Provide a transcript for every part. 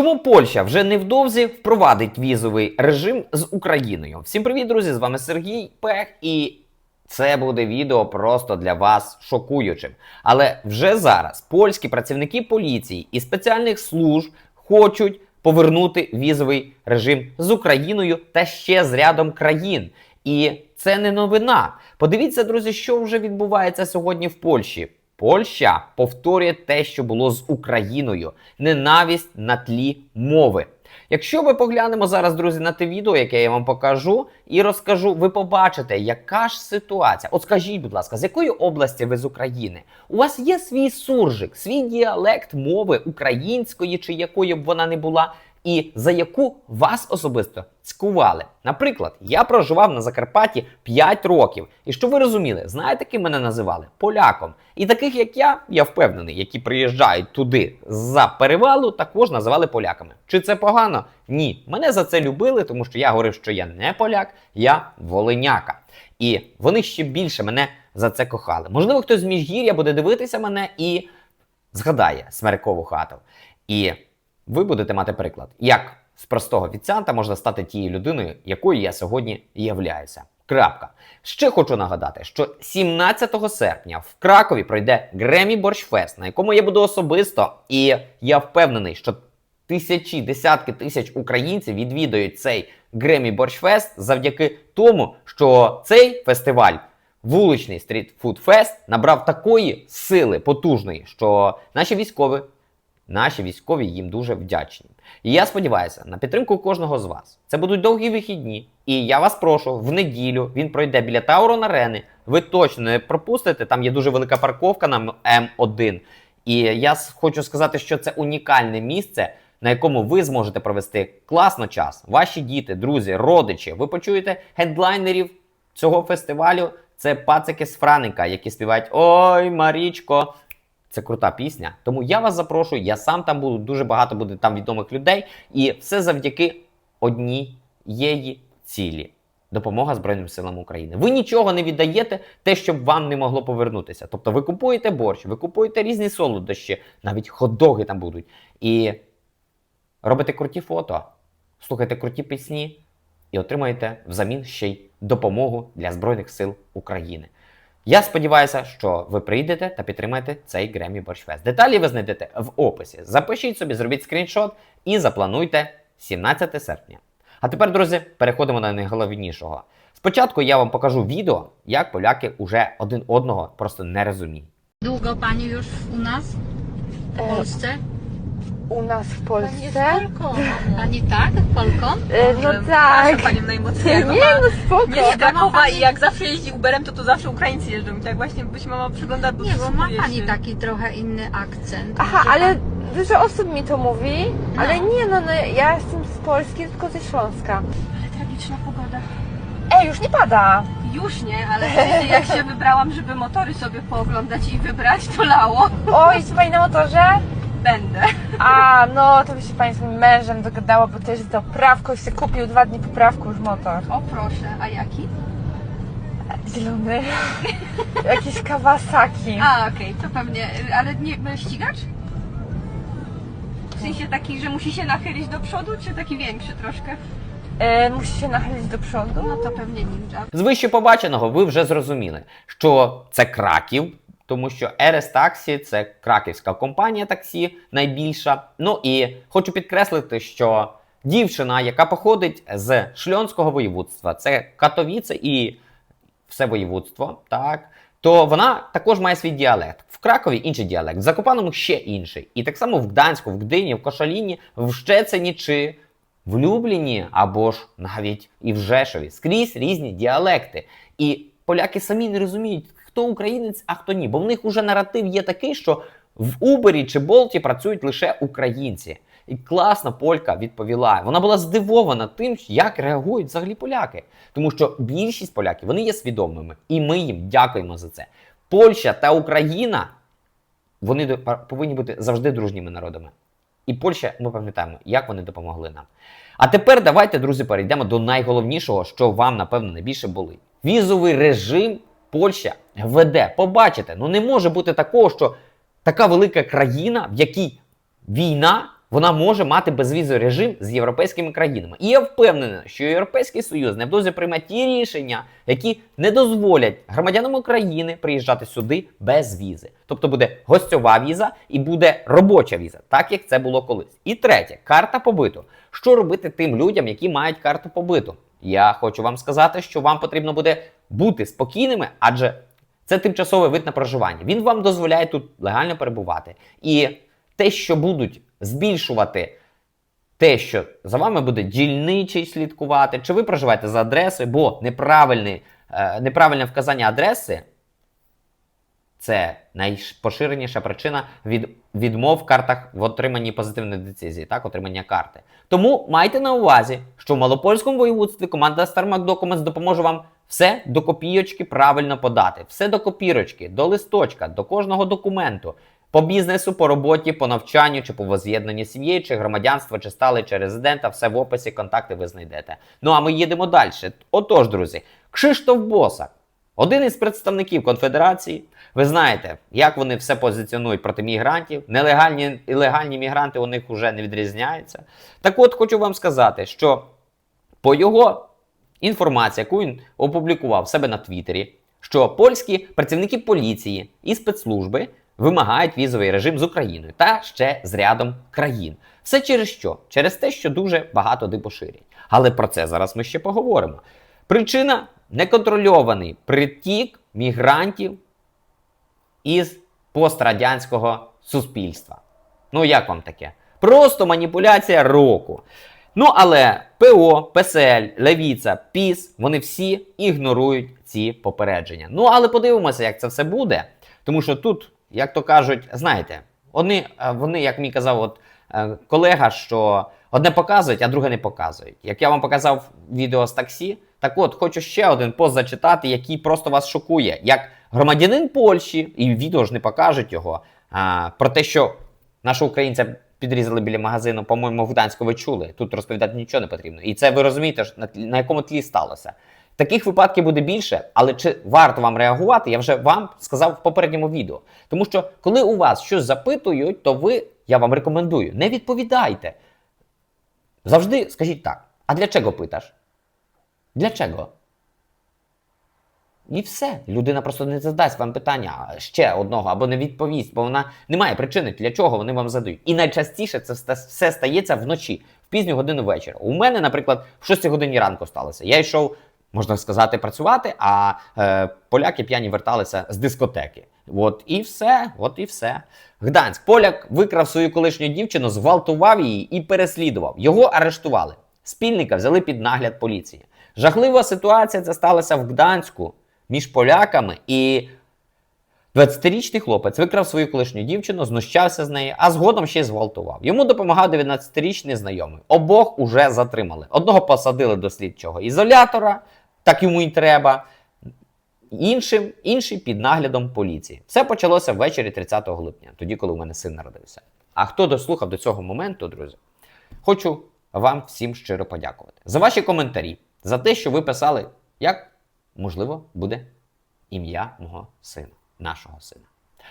Чому Польща вже невдовзі впровадить візовий режим з Україною? Всім привіт, друзі! З вами Сергій Пех, і це буде відео просто для вас шокуючим. Але вже зараз польські працівники поліції і спеціальних служб хочуть повернути візовий режим з Україною та ще з рядом країн. І це не новина. Подивіться, друзі, що вже відбувається сьогодні в Польщі. Польща повторює те, що було з Україною, ненависть на тлі мови. Якщо ми поглянемо зараз, друзі, на те відео, яке я вам покажу, і розкажу, ви побачите, яка ж ситуація. От скажіть, будь ласка, з якої області ви з України? У вас є свій суржик, свій діалект мови української чи якої б вона не була, і за яку вас особисто цькували. Наприклад, я проживав на Закарпатті 5 років. І що ви розуміли, знаєте, ким мене називали? Поляком. І таких, як я, я впевнений, які приїжджають туди за перевалу, також називали поляками. Чи це погано? Ні. Мене за це любили, тому що я говорив, що я не поляк, я волиняка. І вони ще більше мене за це кохали. Можливо, хтось з міжгір'я буде дивитися мене і згадає смеркову хату. І ви будете мати приклад, як з простого офіціанта можна стати тією людиною, якою я сьогодні являюся. Крапка. Ще хочу нагадати, що 17 серпня в Кракові пройде Гремі Борщфест, на якому я буду особисто, і я впевнений, що тисячі, десятки тисяч українців відвідають цей Гремі Борщфест завдяки тому, що цей фестиваль, вуличний стрітфуд-фест, набрав такої сили потужної, що наші військові Наші військові їм дуже вдячні. І я сподіваюся на підтримку кожного з вас. Це будуть довгі вихідні. І я вас прошу, в неділю він пройде біля Таурон Арени. Ви точно не пропустите. Там є дуже велика парковка на М1. І я хочу сказати, що це унікальне місце, на якому ви зможете провести класно час. Ваші діти, друзі, родичі. Ви почуєте хедлайнерів цього фестивалю. Це пацики з Франика, які співають Ой, Марічко. Це крута пісня. Тому я вас запрошую. Я сам там буду, дуже багато буде там відомих людей. І все завдяки однієї цілі. Допомога Збройним силам України. Ви нічого не віддаєте, те, щоб вам не могло повернутися. Тобто ви купуєте борщ, ви купуєте різні солодощі, навіть хот-доги там будуть. І робите круті фото, слухайте круті пісні і отримаєте взамін ще й допомогу для Збройних сил України. Я сподіваюся, що ви прийдете та підтримаєте цей Гремі Борщфест. Деталі ви знайдете в описі. Запишіть собі, зробіть скріншот і заплануйте 17 серпня. А тепер, друзі, переходимо до найголовнішого. Спочатку я вам покажу відео, як поляки уже один одного просто не розуміють. Pani już u nas w E, Polsce? U nas w Pani jest Polsce? Polką. Pani tak, Polką? E, No Może tak. Proszę panią najmocniejszego. Nie, no spoko. Nie, z Krakowa i jak zawsze jeździ Uberem, to tu zawsze Ukraińcy jeżdżą. I tak właśnie być mama przygląda, Nie, bo ma pani się. taki trochę inny akcent. Aha, Może ale dużo osób mi to mówi, ale No. nie no, no ja jestem z Polski, tylko ze Śląska. Ale tragiczna pogoda. Ej, już nie pada. Już nie, ale wtedy jak się wybrałam, żeby motory sobie pooglądać i wybrać, to lało. O, jest pani na motorze? Będę. A, no to by się pani z moim mężem dogadała, bo też jest poprawką i sobie kupił dwa dni poprawku już motor. O proszę, a jaki? Zielony. Jakiś Kawasaki. A, okej, to pewnie, ale nie no, ścigacz? W sensie taki, że musi się nachylić do przodu, czy taki większy troszkę? E, musi się nachylić do przodu. No to pewnie ninja. З вище побаченого ви вже зрозуміли, що це Краків, тому що RS Taxi – це краківська компанія таксі, найбільша. Ну і хочу підкреслити, що дівчина, яка походить з Шльонського воєводства, це Катовіце і все воєводство, так. То вона також має свій діалект. В Кракові інший діалект, в Закопаному ще інший. І так само в Гданську, в Гдині, в Кошаліні, в Щецині чи в Любліні або ж навіть і в Жешові. Скрізь різні діалекти. І поляки самі не розуміють, хто українець, а хто ні. Бо в них уже наратив є такий, що в Убері чи Болті працюють лише українці. І класно полька відповіла. Вона була здивована тим, як реагують взагалі поляки. Тому що більшість поляків вони є свідомими, і ми їм дякуємо за це. Польща та Україна вони повинні бути завжди дружніми народами. І Польща, ми пам'ятаємо, як вони допомогли нам. А тепер давайте, друзі, перейдемо до найголовнішого, що вам, напевно, найбільше болить. Візовий режим Польща веде. Побачите, ну не може бути такого, що така велика країна, в якій війна, вона може мати безвізовий режим з європейськими країнами. І я впевнений, що Європейський Союз невдовзі прийме ті рішення, які не дозволять громадянам України приїжджати сюди без візи. Тобто буде гостьова віза і буде робоча віза, так як це було колись. І третє карта побиту. Що робити тим людям, які мають карту побиту? Я хочу вам сказати, що вам потрібно буде бути спокійними, адже це тимчасовий вид на проживання. Він вам дозволяє тут легально перебувати. І те, що будуть збільшувати те, що за вами буде дільничий слідкувати, чи ви проживаєте за адресою, бо неправильне, е, неправильне вказання адреси це найпоширеніша причина від відмов в картах в отриманні позитивної децизії, так, отримання карти. Тому майте на увазі, що в Малопольському воєводстві команда StarMac Documents допоможе вам все до копійочки правильно подати, все до копірочки, до листочка, до кожного документу. По бізнесу, по роботі, по навчанню, чи по воз'єднанні сім'ї, чи громадянства, чи стали, чи резидента, все в описі, контакти ви знайдете. Ну а ми їдемо далі. Отож, друзі, Кшиштоф Босак, один із представників конфедерації. Ви знаєте, як вони все позиціонують проти мігрантів. Нелегальні і легальні мігранти у них вже не відрізняються. Так от хочу вам сказати, що по його інформації, яку він опублікував себе на Твіттері, що польські працівники поліції і спецслужби вимагають візовий режим з Україною та ще з рядом країн. Все через що? Через те, що дуже багато дипоширять. Але про це зараз ми ще поговоримо. Причина неконтрольований притік мігрантів із пострадянського суспільства. Ну, як вам таке? Просто маніпуляція року. Ну, але ПО, ПСЛ, Левіца, ПІС, вони всі ігнорують ці попередження. Ну, але подивимося, як це все буде. Тому що тут, як то кажуть, знаєте, вони, е, вони як мені казав, от е, колега, що одне показують, а друге не показують. Як я вам показав відео з таксі, так от хочу ще один пост зачитати, який просто вас шокує. Як громадянин Польщі, і відео ж не покажуть його, а, про те, що нашого українця підрізали біля магазину, по-моєму, в Гданську ви чули. Тут розповідати нічого не потрібно. І це ви розумієте, на, якому тлі сталося. Таких випадків буде більше, але чи варто вам реагувати, я вже вам сказав в попередньому відео. Тому що, коли у вас щось запитують, то ви, я вам рекомендую, не відповідайте. Завжди скажіть так: а для чого питаш? Для чого? І все. Людина просто не задасть вам питання ще одного або не відповість, бо вона не має причини, для чого вони вам задають. І найчастіше це все стається вночі, в пізню годину вечора. У мене, наприклад, в 6 годині ранку сталося. Я йшов, можна сказати, працювати, а е, поляки п'яні верталися з дискотеки. От і все, от і все. Гданськ. Поляк викрав свою колишню дівчину, зґвалтував її і переслідував. Його арештували. Спільника взяли під нагляд поліції. Жахлива ситуація це сталася в Гданську між поляками і 20-річний хлопець викрав свою колишню дівчину, знущався з неї, а згодом ще й зґвалтував. Йому допомагав 19-річний знайомий. Обох уже затримали. Одного посадили до слідчого ізолятора, так йому й треба. Іншим, інший під наглядом поліції. Все почалося ввечері 30 липня, тоді, коли у мене син народився. А хто дослухав до цього моменту, друзі, хочу вам всім щиро подякувати за ваші коментарі, за те, що ви писали, як можливо буде ім'я мого сина, нашого сина.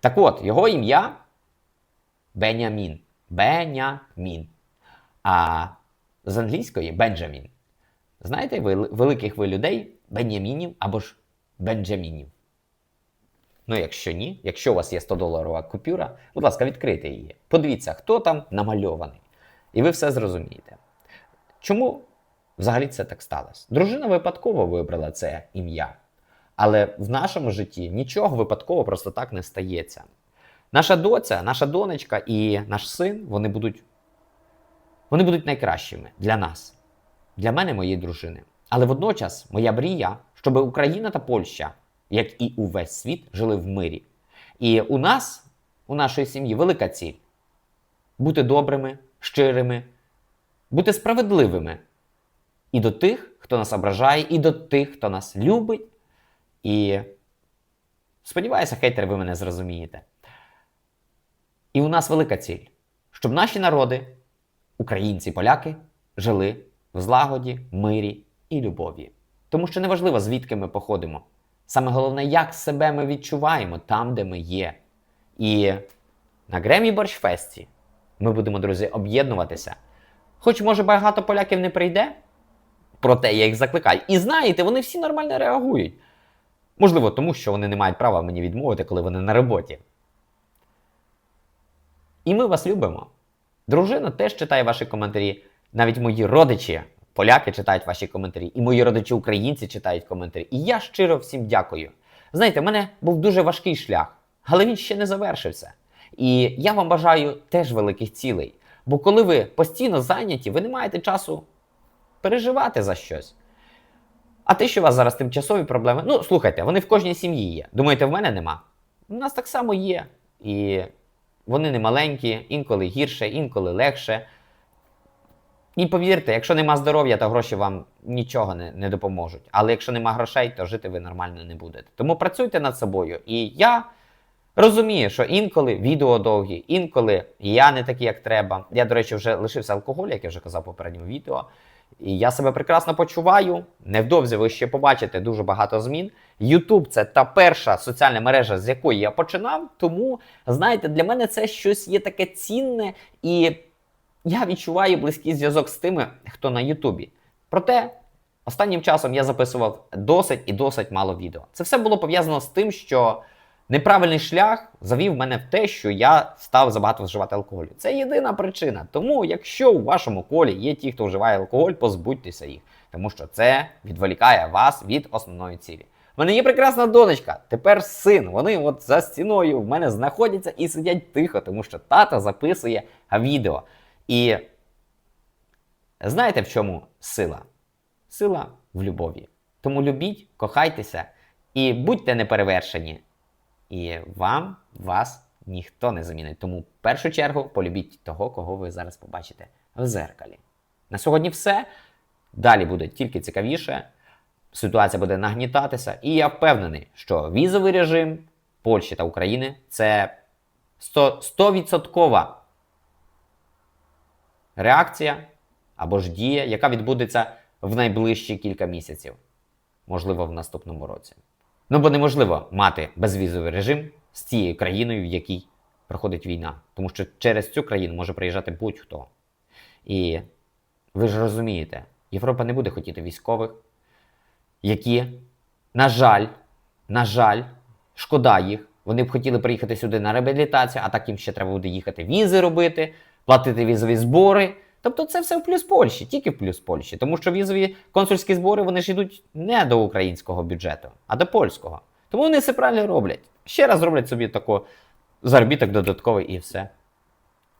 Так от, його ім'я Бенямін. Бенямін. А з англійської Бенджамін. Знаєте, ви великих ви людей Бенямінів або ж Бенджамінів. Ну, якщо ні, якщо у вас є 100 доларова купюра, будь ласка, відкрийте її. Подивіться, хто там намальований. І ви все зрозумієте. Чому взагалі це так сталося? Дружина випадково вибрала це ім'я. Але в нашому житті нічого випадково просто так не стається. Наша доця, наша донечка і наш син, вони будуть, вони будуть найкращими для нас, для мене, моєї дружини. Але водночас моя мрія, щоб Україна та Польща, як і увесь світ, жили в мирі. І у нас, у нашої сім'ї, велика ціль бути добрими, щирими, бути справедливими і до тих, хто нас ображає, і до тих, хто нас любить. І сподіваюся, хейтери, ви мене зрозумієте. І у нас велика ціль, щоб наші народи, українці, поляки, жили в злагоді, мирі і любові. Тому що неважливо, звідки ми походимо. Саме головне, як себе ми відчуваємо там, де ми є. І на Гремі Борщфесті Ми будемо, друзі, об'єднуватися. Хоч, може, багато поляків не прийде, проте я їх закликаю. І знаєте, вони всі нормально реагують. Можливо, тому що вони не мають права мені відмовити, коли вони на роботі. І ми вас любимо. Дружина теж читає ваші коментарі. Навіть мої родичі, поляки читають ваші коментарі, і мої родичі українці читають коментарі. І я щиро всім дякую. Знаєте, в мене був дуже важкий шлях, але він ще не завершився. І я вам бажаю теж великих цілей. Бо коли ви постійно зайняті, ви не маєте часу переживати за щось. А те, що у вас зараз тимчасові проблеми, ну слухайте, вони в кожній сім'ї є. Думаєте, в мене нема? У нас так само є. І вони не маленькі, інколи гірше, інколи легше. І повірте, якщо нема здоров'я, то гроші вам нічого не, не допоможуть. Але якщо нема грошей, то жити ви нормально не будете. Тому працюйте над собою. І я розумію, що інколи відео довгі, інколи я не такий, як треба. Я, до речі, вже лишився алкоголь, як я вже казав попередньому відео. І я себе прекрасно почуваю. Невдовзі ви ще побачите дуже багато змін. YouTube це та перша соціальна мережа, з якої я починав. Тому, знаєте, для мене це щось є таке цінне, і я відчуваю близький зв'язок з тими, хто на Ютубі. Проте останнім часом я записував досить і досить мало відео. Це все було пов'язано з тим, що неправильний шлях завів мене в те, що я став забагато вживати алкоголю. Це єдина причина. Тому, якщо у вашому колі є ті, хто вживає алкоголь, позбудьтеся їх, тому що це відволікає вас від основної цілі. У мене є прекрасна донечка, тепер син. Вони от за стіною в мене знаходяться і сидять тихо, тому що тато записує відео. І знаєте в чому сила? Сила в любові. Тому любіть, кохайтеся і будьте неперевершені. І вам вас ніхто не замінить. Тому в першу чергу полюбіть того, кого ви зараз побачите в зеркалі. На сьогодні все. Далі буде тільки цікавіше. Ситуація буде нагнітатися. І я впевнений, що візовий режим Польщі та України це 100% реакція або ж дія, яка відбудеться в найближчі кілька місяців, можливо, в наступному році. Ну бо неможливо мати безвізовий режим з тією країною, в якій проходить війна, тому що через цю країну може приїжджати будь-хто. І ви ж розумієте, Європа не буде хотіти військових, які, на жаль, на жаль, шкода їх. Вони б хотіли приїхати сюди на реабілітацію, а так їм ще треба буде їхати візи робити, платити візові збори. Тобто це все в плюс Польщі, тільки в плюс Польщі. Тому що візові консульські збори вони ж йдуть не до українського бюджету, а до польського. Тому вони все правильно роблять. Ще раз роблять собі таку заробіток додатковий і все.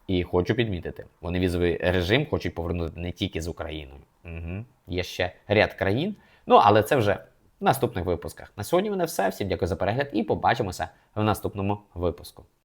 І хочу підмітити, вони візовий режим хочуть повернути не тільки з Україною. Угу. Є ще ряд країн. Ну, але це вже в наступних випусках. На сьогодні мене все. Всім дякую за перегляд і побачимося в наступному випуску.